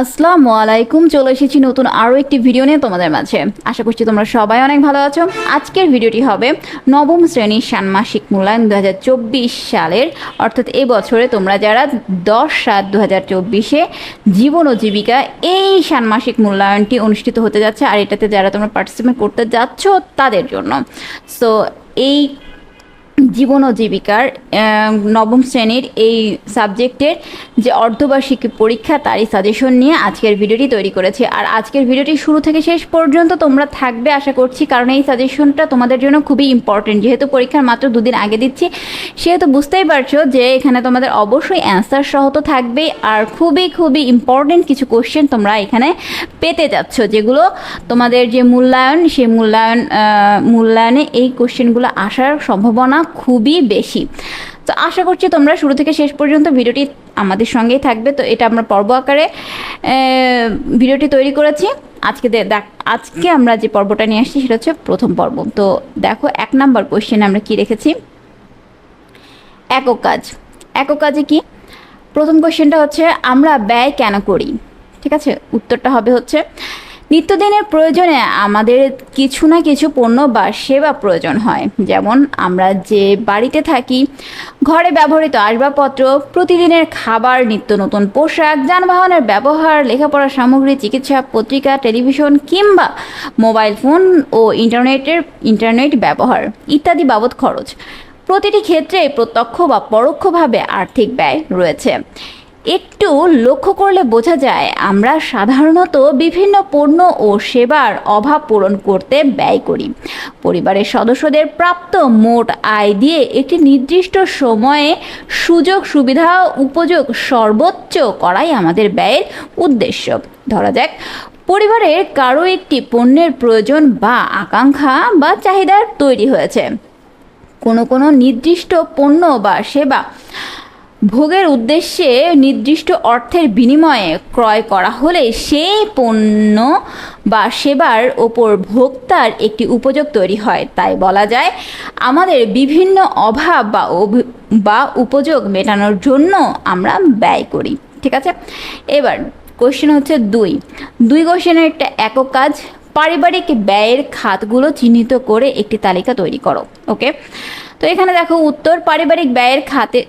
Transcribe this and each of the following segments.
আসসালামু আলাইকুম, চলে এসেছি নতুন আরও একটি ভিডিও নিয়ে তোমাদের মাঝে। আশা করছি তোমরা সবাই অনেক ভালো আছো। আজকের ভিডিওটি হবে নবম শ্রেণির ষান্মাসিক মূল্যায়ন দুহাজার চব্বিশ সালের। অর্থাৎ এই বছরে তোমরা যারা দশ সাত দু হাজার চব্বিশে জীবন ও জীবিকা এই ষান্মাসিক মূল্যায়নটি অনুষ্ঠিত হতে যাচ্ছে, আর এটাতে যারা তোমরা পার্টিসিপেট করতে যাচ্ছ তাদের জন্য। সো এই জীবন ও জীবিকার নবম শ্রেণির এই সাবজেক্টের যে অর্ধবার্ষিক পরীক্ষা, তারই সাজেশন নিয়ে আজকের ভিডিওটি তৈরি করেছি। আর আজকের ভিডিওটি শুরু থেকে শেষ পর্যন্ত তোমরা থাকবে আশা করছি, কারণ এই সাজেশনটা তোমাদের জন্য খুবই ইম্পর্টেন্ট যেহেতু পরীক্ষার মাত্র দুদিন আগে দিচ্ছি, সেহেতু বুঝতেই পারছ যে এখানে তোমাদের অবশ্যই অ্যান্সার সহ তো থাকবেই। আর খুবই খুবই ইম্পর্টেন্ট কিছু কোশ্চেন তোমরা এখানে পেতে যাচ্ছ, যেগুলো তোমাদের যে মূল্যায়ন সেই মূল্যায়ন মূল্যায়নে এই কোশ্চেনগুলো আসার সম্ভাবনা খুবই বেশি। তো আশা করছি তোমরা শুরু থেকে শেষ পর্যন্ত ভিডিওটি আমাদের সঙ্গেই থাকবে। তো এটা আমরা পর্ব আকারে ভিডিওটি তৈরি করেছি। আজকে দেখ, আজকে আমরা যে পর্বটা নিয়ে আসছি সেটা হচ্ছে প্রথম পর্ব। তো দেখো, এক নাম্বার কোশ্চেন আমরা কি রেখেছি? একক কাজ। একক কাজে কি? প্রথম কোশ্চেনটা হচ্ছে, আমরা ব্যয় কেন করি? ঠিক আছে? উত্তরটা হবে হচ্ছে নিত্যদিনের প্রয়োজনে আমাদের কিছু না কিছু পণ্য বা সেবা প্রয়োজন হয়। যেমন আমরা যে বাড়িতে থাকি, ঘরে ব্যবহৃত আসবাবপত্র, প্রতিদিনের খাবার, নিত্য নতুন পোশাক, যানবাহনের ব্যবহার লেখাপড়া সামগ্রী, চিকিৎসা পত্রিকা, টেলিভিশন কিংবা মোবাইল ফোন ও ইন্টারনেটের, ইন্টারনেট ব্যবহার ইত্যাদি বাবদ খরচ। প্রতিটি ক্ষেত্রে প্রত্যক্ষ বা পরোক্ষভাবে আর্থিক ব্যয় রয়েছে। একটু লক্ষ্য করলে বোঝা যায়, আমরা সাধারণত বিভিন্ন পণ্য ও সেবার অভাব পূরণ করতে ব্যয় করি। পরিবারের সদস্যদের প্রাপ্ত মোট আয় দিয়ে একটি নির্দিষ্ট সময়ে সুযোগ, সুবিধা, উপযোগ সর্বোচ্চ করাই আমাদের ব্যয়ের উদ্দেশ্য। ধরা যাক, পরিবারের কারও একটি পণ্যের প্রয়োজন বা আকাঙ্ক্ষা বা চাহিদার তৈরি হয়েছে। কোনো কোনো নির্দিষ্ট পণ্য বা সেবা ভোগের উদ্দেশ্যে নির্দিষ্ট অর্থের বিনিময়ে ক্রয় করা হলে সেই পণ্য বা সেবার ওপর ভোক্তার একটি উপযোগ তৈরি হয়। তাই বলা যায়, আমাদের বিভিন্ন অভাব বা বা উপযোগ মেটানোর জন্য আমরা ব্যয় করি। ঠিক আছে? এবার কোশ্চেন হচ্ছে দুই। দুই কোশ্চেনের একটা একক কাজ পারিবারিক ব্যয়ের খাতগুলো চিহ্নিত করে একটি তালিকা তৈরি করো, ওকে? তো এখানে দেখো উত্তর, পারিবারিক ব্যয়ের খাতে,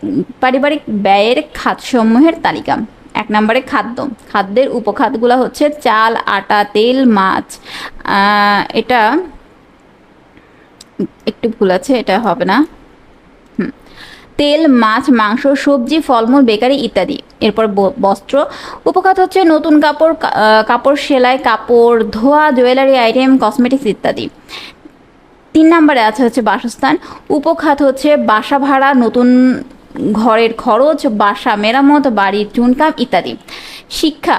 পারিবারিক ব্যয়ের খাতসমূহের তালিকা। এক নম্বরে খাদ্য। খাদ্যের উপখাতগুলো হচ্ছে চাল, আটা, তেল, মাছ। এটা, একটু ভুল আছে, এটা হবে না। তেল, মাছ, মাংস, সবজি, ফলমূল, বেকারি ইত্যাদি। এরপর বস্ত্র। উপখাত হচ্ছে নতুন কাপড় কাপড় সেলাই, কাপড় ধোয়া, জুয়েলারি, আইটেম, কসমেটিক্স ইত্যাদি। তিন নম্বরে আছে হচ্ছে বাসস্থান। উপখাত হচ্ছে বাসা ভাড়া, নতুন ঘরের খরচ, বাসা মেরামত, বাড়ির চুনকাম ইত্যাদি। শিক্ষা।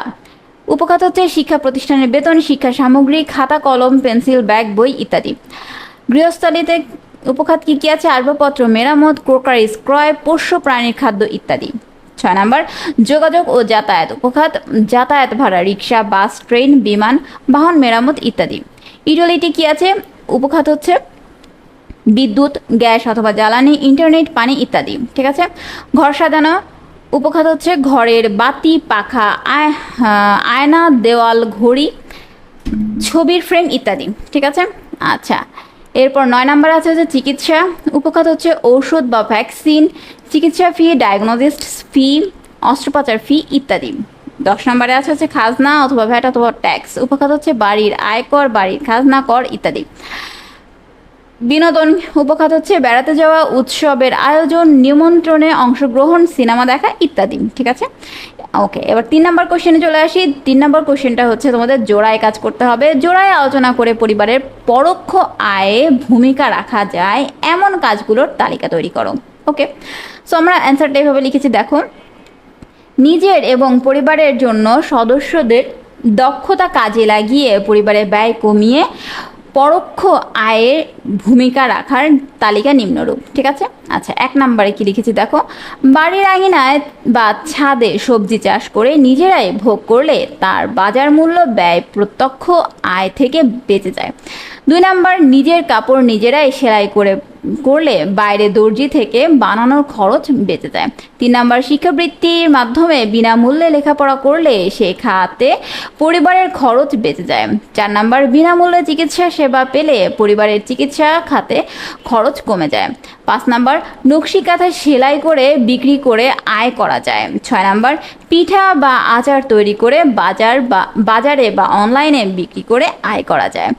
উপখাত হচ্ছে শিক্ষা প্রতিষ্ঠানের বেতন, শিক্ষা সামগ্রী, খাতা, কলম, পেন্সিল, ব্যাগ, বই ইত্যাদি। গৃহস্থালিতে উপখাত কি কি আছে? আসবাবপত্র, মেরামত ক্রোকারিজ ক্রয় পোষ্য প্রাণীর খাদ্য ইত্যাদি। ছয় নম্বর, যোগাযোগ ও যাতায়াত। উপখাত, যাতায়াত ভাড়া, রিক্সা, বাস, ট্রেন, বিমান, বাহন মেরামত ইত্যাদি। ইউটিলিটি কি আছে? উপখাত হচ্ছে বিদ্যুৎ, গ্যাস অথবা জ্বালানি, ইন্টারনেট, পানি ইত্যাদি। ঠিক আছে? ঘর সাজানো। উপখাত হচ্ছে ঘরের বাতি, পাখা আয়না, দেওয়াল, ঘড়ি, ছবির ফ্রেম ইত্যাদি। ঠিক আছে? আচ্ছা। এরপর নয় নাম্বার আছে হচ্ছে চিকিৎসা উপখাত হচ্ছে ঔষধ বা ভ্যাকসিন চিকিৎসা ফি ডায়াগনোসিস্ট ফি অস্ত্রোপচার ফি ইত্যাদি। দশ নম্বরে আছে হচ্ছে খাজনা অথবা ভ্যাট অথবা ট্যাক্স উপখাত হচ্ছে বাড়ির আয়কর, বাড়ির খাজনা কর ইত্যাদি। বিনোদন উপখাত হচ্ছে বেড়াতে যাওয়া উৎসবের আয়োজন, নিমন্ত্রণে অংশগ্রহণ, সিনেমা দেখা ইত্যাদি, ঠিক আছে? ওকে এবার তিন নম্বর কোশ্চেনে চলে আসি। তিন নম্বর কোশ্চেনটা হচ্ছে তোমাদের জোড়ায় কাজ করতে হবে। জোড়ায় আলোচনা করে পরিবারের পরোক্ষ আয়ে ভূমিকা রাখা যায়। এমন কাজগুলোর তালিকা তৈরি করো। ওকে সো আমরা অ্যান্সারটা এভাবে লিখেছি, দেখো। নিজের এবং পরিবারের জন্য সদস্যদের দক্ষতা কাজে লাগিয়ে পরিবারের ব্যয় কমিয়ে পরোক্ষ আয়ের ভূমিকা রাখার তালিকা নিম্নরূপ, ঠিক আছে? আচ্ছা এক নম্বরে কি লিখেছি দেখো? বাড়ির আঙিনায় বা ছাদে সবজি চাষ করে নিজেরাই ভোগ করলে তার বাজার মূল্য ব্যয় প্রত্যক্ষ আয় থেকে বেঁচে যায়। দুই নাম্বার, নিজের কাপড় নিজেরাই সেলাই করে করলে বাইরে দর্জি থেকে বানানোর খরচ বেঁচে যায়। তিন নাম্বার, শিক্ষাবৃত্তির মাধ্যমে বিনামূল্যে লেখাপড়া করলে সে খাতে পরিবারের খরচ বেঁচে যায়। চার নাম্বার, বিনামূল্যে চিকিৎসা সেবা পেলে পরিবারের চিকিৎসা খাতে খরচ কমে যায়। পাঁচ নাম্বার, নকশি কাঁথা সেলাই করে বিক্রি করে আয় করা যায়। ছয় নাম্বার, পিঠা বা আচার তৈরি করে বাজার বা, বাজারে বা অনলাইনে বিক্রি করে আয় করা যায়।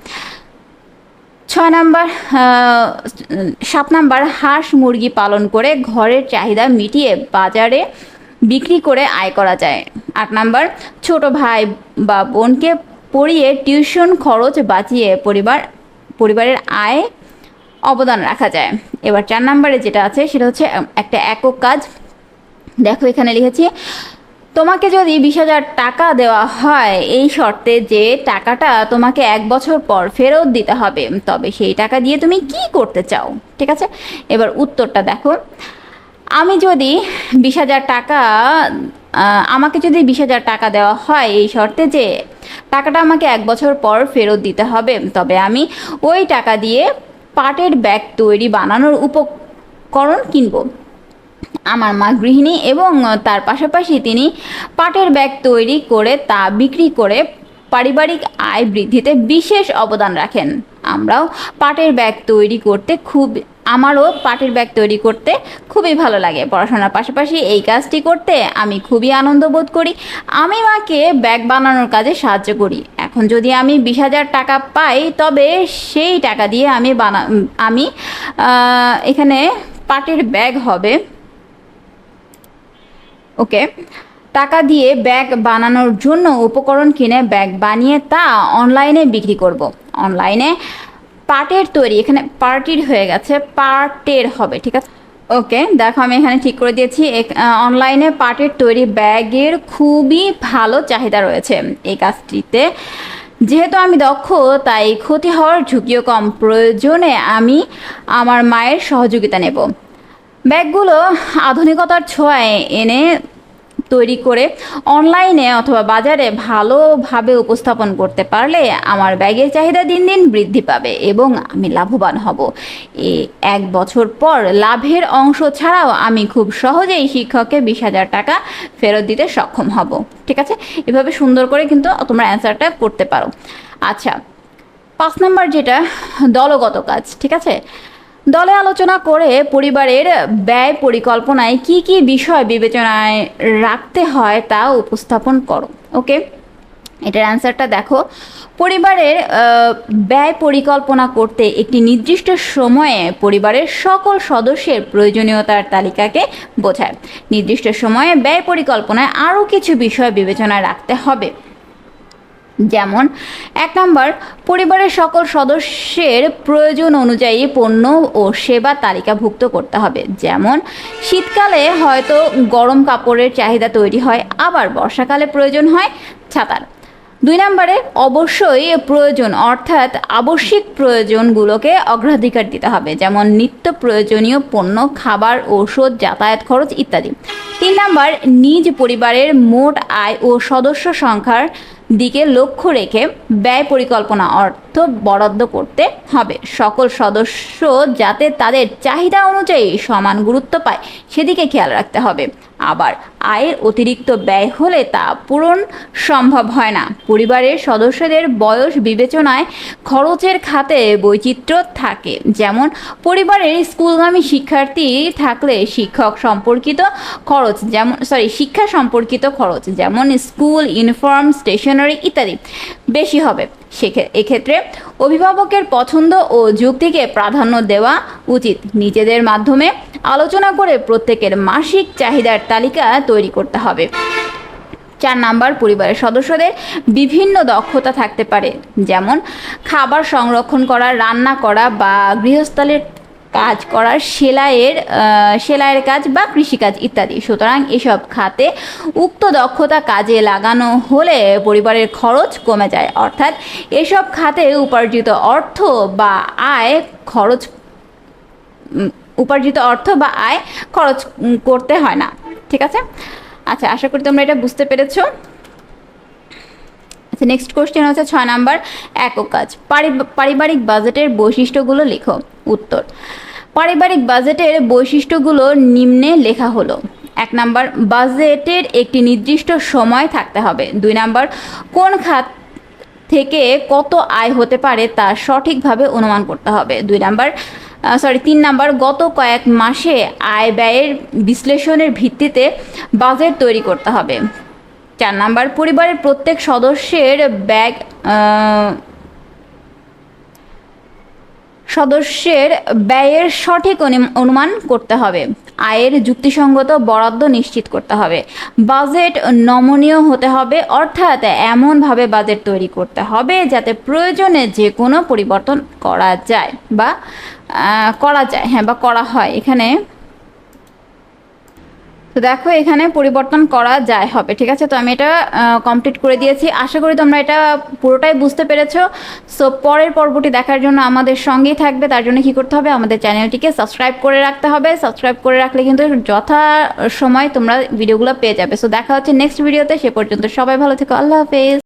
ছয় নাম্বার সাত নাম্বার, হাঁস মুরগি পালন করে ঘরের চাহিদা মিটিয়ে বাজারে বিক্রি করে আয় করা যায়। আট নাম্বার, ছোট ভাই বা বোনকে পড়িয়ে টিউশন খরচ বাঁচিয়ে পরিবার, পরিবারের আয় অবদান রাখা যায়। এবার চার নাম্বারে যেটা আছে, সেটা হচ্ছে একটা একক কাজ। দেখো এখানে লিখেছি তোমাকে যদি বিশ হাজার টাকা দেওয়া হয়, এই শর্তে যে টাকাটা তোমাকে এক বছর পর ফেরত দিতে হবে, তবে সেই টাকা দিয়ে তুমি কি করতে চাও? ঠিক আছে? এবার উত্তরটা দেখো। আমি যদি বিশ হাজার টাকা আমাকে যদি বিশ হাজার টাকা দেওয়া হয়, এই শর্তে যে টাকাটা আমাকে এক বছর পর ফেরত দিতে হবে, তবে আমি ওই টাকা দিয়ে পাটের ব্যাগ তৈরি বানানোর উপকরণ কিনবো। আমার মা গৃহিণী এবং তার পাশাপাশি তিনি পাটের ব্যাগ তৈরি করে তা বিক্রি করে পারিবারিক আয় বৃদ্ধিতে বিশেষ অবদান রাখেন। আমরাও পাটের ব্যাগ তৈরি করতে খুব, আমারও পাটের ব্যাগ তৈরি করতে খুবই ভালো লাগে। পড়াশোনার পাশাপাশি এই কাজটি করতে আমি খুবই আনন্দ বোধ করি। আমি মাকে ব্যাগ বানানোর কাজে সাহায্য করি। এখন যদি আমি বিশ হাজার টাকা পাই, তবে সেই টাকা দিয়ে আমি বানা, আমি এখানে পাটের ব্যাগ হবে। ওকে? টাকা দিয়ে ব্যাগ বানানোর জন্য উপকরণ কিনে ব্যাগ বানিয়ে তা অনলাইনে বিক্রি করব। অনলাইনে পাটের তৈরি, এখানে পার্টির হয়ে গেছে, পাটের হবে, ঠিক আছে? ওকে, দেখো আমি এখানে ঠিক করে দিয়েছি। অনলাইনে পাটের তৈরি ব্যাগের খুবই ভালো চাহিদা রয়েছে এই কাজটিতে। যেহেতু আমি দক্ষ, তাই ক্ষতি হওয়ার ঝুঁকিও কম। প্রয়োজনে আমি আমার মায়ের সহযোগিতা নেব। ব্যাগগুলো আধুনিকতার ছোঁয়ায় এনে তৈরি করে অনলাইনে অথবা বাজারে ভালোভাবে উপস্থাপন করতে পারলে আমার ব্যাগের চাহিদা দিন দিন বৃদ্ধি পাবে এবং আমি লাভবান হব। এ এক বছর পর লাভের অংশ ছাড়াও আমি খুব সহজেই শিক্ষককে বিশ হাজার টাকা ফেরত দিতে সক্ষম হব। ঠিক আছে? এভাবে সুন্দর করে কিন্তু তোমরা অ্যান্সারটা করতে পারো। আচ্ছা পাঁচ নাম্বার যেটা, দলগত কাজ, ঠিক আছে? দলে আলোচনা করে পরিবারের ব্যয় পরিকল্পনায় কি কি বিষয় বিবেচনায় রাখতে হয় তা উপস্থাপন করো। ওকে? এটার অ্যান্সারটা দেখো। পরিবারের ব্যয় পরিকল্পনা করতে একটি নির্দিষ্ট সময়ে পরিবারের সকল সদস্যের প্রয়োজনীয়তার তালিকাকে বোঝায়। নির্দিষ্ট সময়ে ব্যয় পরিকল্পনায় আরও কিছু বিষয় বিবেচনায় রাখতে হবে। যেমন, এক নম্বর, পরিবারের সকল সদস্যের প্রয়োজন অনুযায়ী পণ্য ও সেবা তালিকাভুক্ত করতে হবে। যেমন, শীতকালে হয়তো গরম কাপড়ের চাহিদা তৈরি হয়, আবার বর্ষাকালে প্রয়োজন হয় ছাতার। দুই নম্বরে, অবশ্যই প্রয়োজন, অর্থাৎ আবশ্যিক প্রয়োজনগুলোকে অগ্রাধিকার দিতে হবে, যেমন নিত্য প্রয়োজনীয় পণ্য, খাবার, ঔষধ, যাতায়াত খরচ ইত্যাদি। তিন নম্বর, নিজ পরিবারের মোট আয় ও সদস্য সংখ্যার দিকে লক্ষ্য রেখে ব্যয় পরিকল্পনা অর্থ বরাদ্দ করতে হবে। সকল সদস্য যাতে তাদের চাহিদা অনুযায়ী সমান গুরুত্ব পায়, সেদিকে খেয়াল রাখতে হবে। আবার আয়ের অতিরিক্ত ব্যয় হলে তা পূরণ সম্ভব হয় না। পরিবারের সদস্যদের বয়স বিবেচনায় খরচের খাতে বৈচিত্র্য থাকে। যেমন, পরিবারের স্কুলগামী শিক্ষার্থী থাকলে শিক্ষক সম্পর্কিত খরচ যেমন সরি শিক্ষা সম্পর্কিত খরচ যেমন স্কুল, ইউনিফর্ম, স্টেশনারি ইত্যাদি বেশি হবে। এক্ষেত্রে অভিভাবকের পছন্দ ও যুক্তিকে প্রাধান্য দেওয়া উচিত। নিজেদের মাধ্যমে আলোচনা করে প্রত্যেকের মাসিক চাহিদার তালিকা তৈরি করতে হবে। চার নাম্বার, পরিবারের সদস্যদের বিভিন্ন দক্ষতা থাকতে পারে। যেমন, খাবার সংরক্ষণ করা, রান্না করা বা গৃহস্থলের কাজ করার সেলাইয়ের সেলাইয়ের কাজ বা কৃষিকাজ ইত্যাদি। সুতরাং এসব খাতে উক্ত দক্ষতা কাজে লাগানো হলে পরিবারের খরচ কমে যায়। অর্থাৎ এসব খাতে উপার্জিত অর্থ বা আয় খরচ উপার্জিত অর্থ বা আয় খরচ করতে হয় না। ঠিক আছে? আচ্ছা আশা করি তোমরা এটা বুঝতে পেরেছ। নেক্সট কোশ্চেন হচ্ছে ছয় নাম্বার, একক কাজ। পারিবারিক বাজেটের বৈশিষ্ট্যগুলো লেখো। উত্তর। পারিবারিক বাজেটের বৈশিষ্ট্যগুলো নিম্নে লেখা হলো। এক নাম্বার, বাজেটের একটি নির্দিষ্ট সময় থাকতে হবে। দুই নাম্বার, কোন খাত থেকে কত আয় হতে পারে তা সঠিকভাবে অনুমান করতে হবে। দুই নাম্বার সরি তিন নাম্বার, গত কয়েক মাসে আয় ব্যয়ের বিশ্লেষণের ভিত্তিতে বাজেট তৈরি করতে হবে। চার নাম্বার, পরিবারের প্রত্যেক সদস্যের ব্যাগ সদস্যের ব্যয়ের সঠিক অনু- অনুমান করতে হবে। আয়ের যুক্তিসঙ্গত বরাদ্দ নিশ্চিত করতে হবে। বাজেট নমনীয় হতে হবে, অর্থাৎ এমনভাবে বাজেট তৈরি করতে হবে যাতে প্রয়োজনে যে কোনো পরিবর্তন করা যায় বা করা যায় হ্যাঁ বা করা হয়। এখানে তো দেখো, এখানে পরিবর্তন করা যায় হবে, ঠিক আছে? তো আমি এটা কমপ্লিট করে দিয়েছি। আশা করি তোমরা এটা পুরোটাই বুঝতে পেরেছ। সো পরের পর্বটি দেখার জন্য আমাদের সঙ্গেই থাকবে। তার জন্য কি করতে হবে? আমাদের চ্যানেলটিকে সাবস্ক্রাইব করে রাখতে হবে। সাবস্ক্রাইব করে রাখলে কিন্তু যথা সময় তোমরা ভিডিওগুলো পেয়ে যাবে। সো দেখা হচ্ছে নেক্সট ভিডিওতে সে পর্যন্ত সবাই ভালো থেকো। আল্লাহ হাফেজ।